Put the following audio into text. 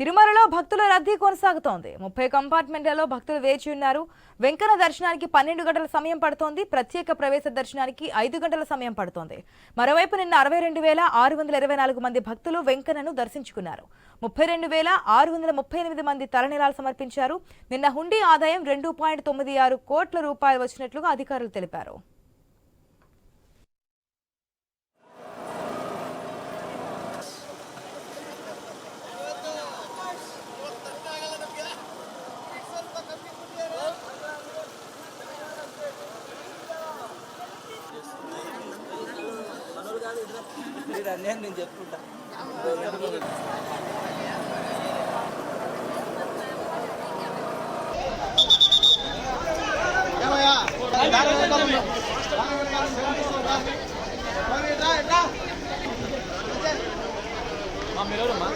తిరుమలలో భక్తుల రద్దీ కొనసాగుతోంది. ముప్పై కంపార్ట్మెంట్లలో భక్తులు వేచి ఉన్నారు. వెంకన్న దర్శనానికి పన్నెండు గంటల సమయం పడుతోంది. ప్రత్యేక ప్రవేశ దర్శనానికి ఐదు గంటల సమయం పడుతోంది. మరోవైపు నిన్న అరవై రెండు వేల ఆరు వందల ఇరవై నాలుగు మంది భక్తులు వెంకన్నను దర్శించుకున్నారు. ముప్పై రెండు వేల ఆరు వందల ముప్పై ఎనిమిది మంది తలనీలాలు సమర్పించారు. నిన్న హుండీ ఆదాయం రెండు పాయింట్ తొమ్మిది ఆరు కోట్ల రూపాయలు వచ్చినట్లుగా అధికారులు తెలిపారు. మీరు అన్నీ నేను చెప్పుకుంటా మీరు ఎవరమ్మా